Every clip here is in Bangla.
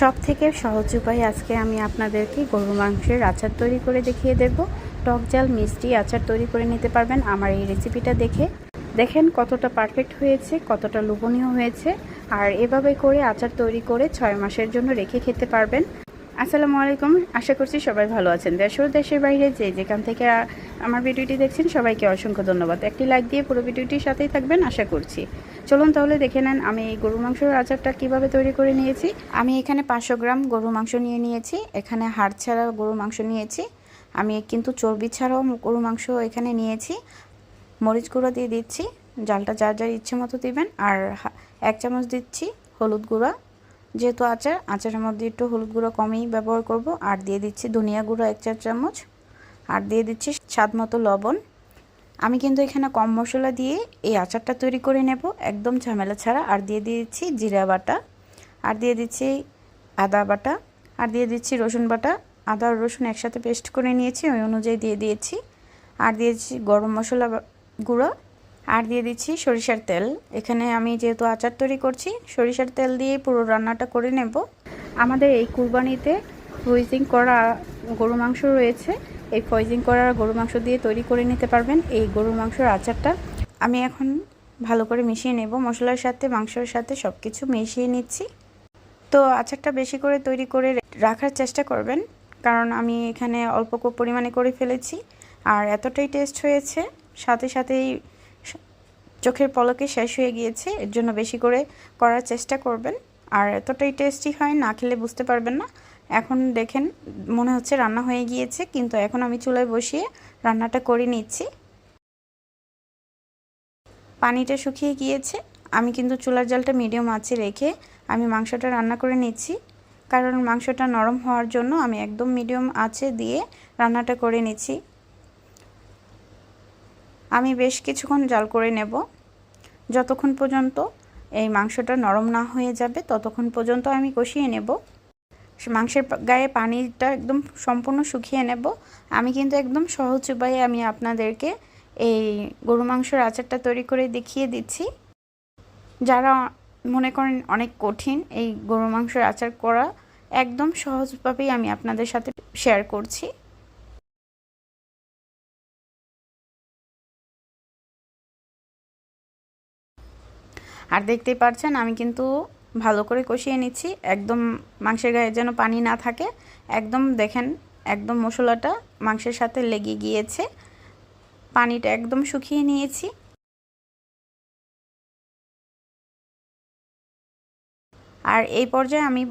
সব থেকে সহজ উপায় আজকে আমি আপনাদেরকে গরু মাংসের আচার তৈরি করে দেখিয়ে দেব। টক জাল, মিষ্টি আচার তৈরি করে নিতে পারবেন আমার এই রেসিপিটা দেখে। দেখেন কতটা পারফেক্ট হয়েছে, কতটা লোভনীয় হয়েছে। আর এভাবে করে আচার তৈরি করে ছয় মাসের জন্য রেখে খেতে পারবেন। আসসালামু আলাইকুম। আশা করছি সবাই ভালো আছেন। দেশ ও দেশের বাইরে যে যেখান থেকে আমার ভিডিওটি দেখছেন, সবাইকে অসংখ্য ধন্যবাদ। একটি লাইক দিয়ে পুরো ভিডিওটির সাথেই থাকবেন, আশা করছি। চলুন তাহলে দেখে নেন আমি এই গরু মাংসের আচারটা কীভাবে তৈরি করে নিয়েছি। আমি এখানে পাঁচশো গ্রাম গরু মাংস নিয়ে নিয়েছি। এখানে হাড় ছাড়া গরু মাংস নিয়েছি। আমি কিন্তু চর্বি ছাড়াও গরু মাংস এখানে নিয়েছি। মরিচ গুঁড়ো দিয়ে দিচ্ছি। জালটা যার যার ইচ্ছে মতো দিবেন। আর এক চামচ দিচ্ছি হলুদ গুঁড়া। যেহেতু আচার, আচারের মধ্যে একটু হলুদ গুঁড়ো কমই ব্যবহার করব। আর দিয়ে দিচ্ছি ধনিয়া গুঁড়ো এক চার চামচ। আর দিয়ে দিচ্ছি স্বাদ মতো লবণ। আমি কিন্তু এখানে কম মশলা দিয়ে এই আচারটা তৈরি করে নেব। একদম ঝামেলা ছাড়া। আর দিয়ে দিচ্ছি জিরা বাটা। আর দিয়ে দিচ্ছি আদা বাটা। আর দিয়ে দিচ্ছি রসুন বাটা। আদা আর রসুন একসাথে পেস্ট করে নিয়েছি। ওই অনুযায়ী দিয়ে দিয়েছি। আর দিয়েছি গরম মশলা গুঁড়ো। আর দিয়ে দিচ্ছি সরিষার তেল। এখানে আমি যেহেতু আচার তৈরি করছি, সরিষার তেল দিয়ে পুরো রান্নাটা করে নেব। আমাদের এই কুরবানিতে ফ্রোজিং করা গরু মাংস রয়েছে। এই ফ্রোজিং করা গরু মাংস দিয়ে তৈরি করে নিতে পারবেন এই গরুর মাংসর আচারটা। আমি এখন ভালো করে মিশিয়ে নেব। মশলার সাথে, মাংসের সাথে সব কিছু মিশিয়ে নিচ্ছি। তো আচারটা বেশি করে তৈরি করে রাখার চেষ্টা করবেন, কারণ আমি এখানে অল্প পরিমাণে করে ফেলেছি। আর এতটাই টেস্ট হয়েছে, সাথে সাথেই চোখের পলকে শেষ হয়ে গিয়েছে, এর জন্য বেশি করে করার চেষ্টা করবেন। আর এতটাই টেস্টি হয়, না খেলে বুঝতে পারবেন না। এখন দেখেন, মনে হচ্ছে রান্না হয়ে গিয়েছে, কিন্তু এখন আমি চুলায় বসিয়ে রান্নাটা করে নিচ্ছি। পানিটা শুকিয়ে গিয়েছে। আমি কিন্তু চুলার জলটা মিডিয়াম আঁচে রেখে আমি মাংসটা রান্না করে নিচ্ছি। কারণ মাংসটা নরম হওয়ার জন্য আমি একদম মিডিয়াম আঁচে দিয়ে রান্নাটা করে নিচ্ছি। আমি বেশ কিছুক্ষণ জাল করে নেব। যতক্ষণ পর্যন্ত এই মাংসটা নরম না হয়ে যাবে, ততক্ষণ পর্যন্ত আমি কষিয়ে নেব। মাংসের গায়ে পানিটা একদম সম্পূর্ণ শুকিয়ে নেব। আমি কিন্তু একদম সহজ উপায়ে আমি আপনাদেরকে এই গরু মাংসের আচারটা তৈরি করে দেখিয়ে দিচ্ছি। যারা মনে করেন অনেক কঠিন এই গরু মাংসের আচার করা, একদম সহজভাবেই আমি আপনাদের সাথে শেয়ার করছি। আর দেখতেই পাচ্ছেন আমি কিন্তু ভালো করে কষিয়ে নিচ্ছি। একদম মাংসের গায়ে যেন পানি না থাকে। একদম দেখেন, একদম মশলাটা মাংসের সাথে লেগে গিয়েছে। পানিটা একদম শুকিয়ে নিয়েছি। আর এই পর্যায়ে আমি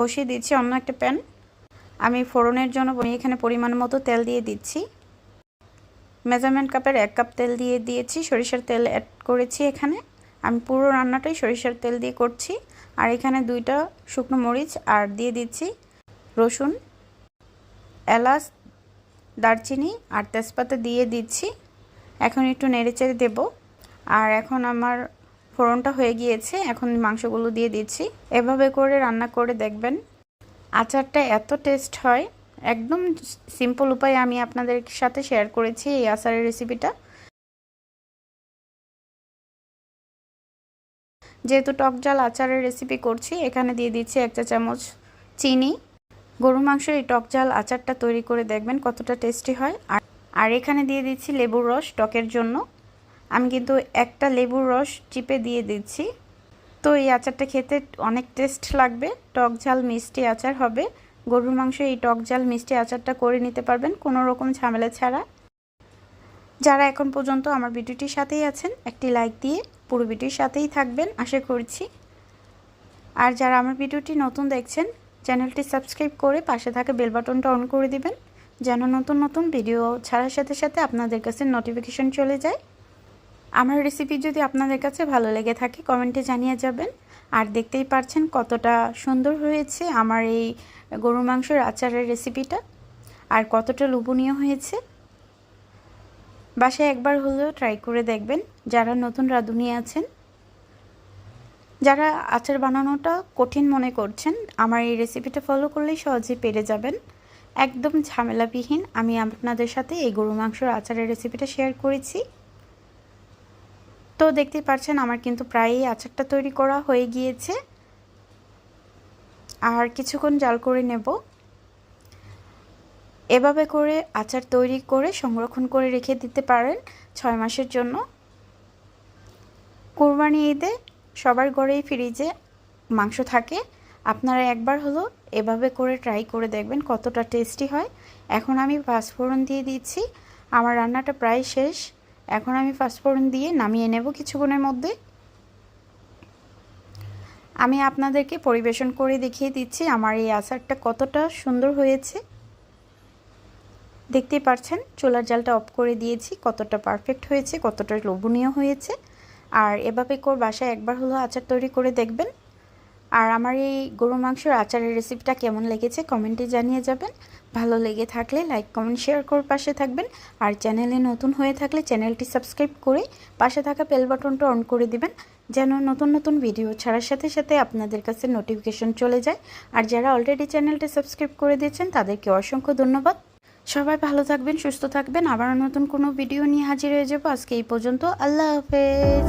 বসিয়ে দিচ্ছি অন্য একটা প্যান। আমি ফোড়নের জন্য আমি এখানে পরিমাণ মতো তেল দিয়ে দিচ্ছি। মেজারমেন্ট কাপের এক কাপ তেল দিয়ে দিয়েছি। সরিষার তেল অ্যাড করেছি এখানে। আমি পুরো রান্নাটাই সরিষার তেল দিয়ে করছি। আর এখানে দুইটা শুকনো মরিচ আর দিয়ে দিচ্ছি রসুন, এলাচ, দারচিনি আর তেজপাতা দিয়ে দিচ্ছি। এখন একটু নেড়েচেড়ে দেব। আর এখন আমার ফোড়নটা হয়ে গিয়েছে, এখন মাংসগুলো দিয়ে দিচ্ছি। এভাবে করে রান্না করে দেখবেন আচারটা এত টেস্ট হয়। একদম সিম্পল উপায়ে আমি আপনাদের সাথে শেয়ার করেছি এই আচারের রেসিপিটা। যেহেতু টক জাল আচারের রেসিপি করছি, এখানে দিয়ে দিচ্ছি এক চা চামচ চিনি। গরু মাংসের এই টক জাল আচারটা তৈরি করে দেখবেন কতটা টেস্টি হয়। আর আর এখানে দিয়ে দিচ্ছি লেবুর রস টকের জন্য। আমি কিন্তু একটা লেবুর রস চিপে দিয়ে দিচ্ছি। তো এই আচারটা খেতে অনেক টেস্ট লাগবে। টক ঝাল মিষ্টি আচার হবে। গরুর মাংস এই টক ঝাল মিষ্টি আচারটা করে নিতে পারবেন কোনো রকম ঝামেলা ছাড়া। যারা এখন পর্যন্ত আমার ভিডিওটির সাথেই আছেন, একটি লাইক দিয়ে পুরো ভিডিওর সাথেই থাকবেন। আশা করছি। আর যারা আমার ভিডিওটি নতুন দেখছেন, চ্যানেলটি সাবস্ক্রাইব করে পাশে থাকা বেল বাটনটা অন করে দিবেন, যেন নতুন নতুন ভিডিও ছাড়ার সাথে সাথে আপনাদের কাছে নোটিফিকেশন চলে যায়। আমার রেসিপি যদি আপনাদের কাছে ভালো লেগে থাকে কমেন্টে জানিয়ে যাবেন। আর দেখতেই পারছেন কতটা সুন্দর হয়েছে আমার এই গরু মাংসের আচারের রেসিপিটা আর কতটা লোভনীয় হয়েছে। বাসায় একবার হলেও ট্রাই করে দেখবেন যারা নতুন রাঁধুনি আছেন। যারা আচার বানানোটা কঠিন মনে করছেন, আমার এই রেসিপিটা ফলো করলেই সহজে পেরে যাবেন। একদম ঝামেলাবিহীন, আমি আপনাদের সাথে এই গরু মাংসের আচারের রেসিপিটা শেয়ার করেছি। তো দেখতেই পাচ্ছেন, আমার কিন্তু প্রায়ই আচারটা তৈরি করা হয়ে গিয়েছে। আর কিছুক্ষণ জাল করে নেব। এভাবে করে আচার তৈরি করে সংরক্ষণ করে রেখে দিতে পারেন ছয় মাসের জন্য। কোরবানি ঈদে সবার ঘরেই ফ্রিজে মাংস থাকে। আপনারা একবার হলো এভাবে করে ট্রাই করে দেখবেন কতটা টেস্টি হয়। এখন আমি পাঁচফোড়ন দিয়ে দিচ্ছি। আমার রান্নাটা প্রায় শেষ। এখন আমি পাঁচফোড়ন দিয়ে নামিয়ে নেব কিছুক্ষণের মধ্যে। আমি আপনাদেরকে পরিবেশন করে দেখিয়ে দিচ্ছি আমার এই আচারটা কতটা সুন্দর হয়েছে। দেখতেই পাচ্ছেন চোলার জালটা অফ করে দিয়েছি, কতটা পারফেক্ট হয়েছে, কতটা লোভনীয় হয়েছে। আর এভাবে করে বাসায় একবার হলো আচার তৈরি করে দেখবেন। আর আমার এই গরু মাংসের আচারের রেসিপিটা কেমন লেগেছে কমেন্টে জানিয়ে যাবেন। ভালো লেগে থাকলে লাইক কমেন্ট শেয়ার করে পাশে থাকবেন। আর চ্যানেলে নতুন হয়ে থাকলে চ্যানেলটি সাবস্ক্রাইব করে পাশে থাকা বেল বাটনটা অন করে দিবেন। যেন নতুন নতুন ভিডিও ছাড়ার সাথে সাথে আপনাদের কাছে নোটিফিকেশন চলে যায়। আর যারা অলরেডি চ্যানেলটি সাবস্ক্রাইব করে দিয়েছেন, তাদেরকে অসংখ্য ধন্যবাদ। সবাই ভালো থাকবেন, সুস্থ থাকবেন। আবার নতুন কোনো ভিডিও নিয়ে হাজির হয়ে যাব। আজকে এই পর্যন্ত। আল্লাহ হাফেজ।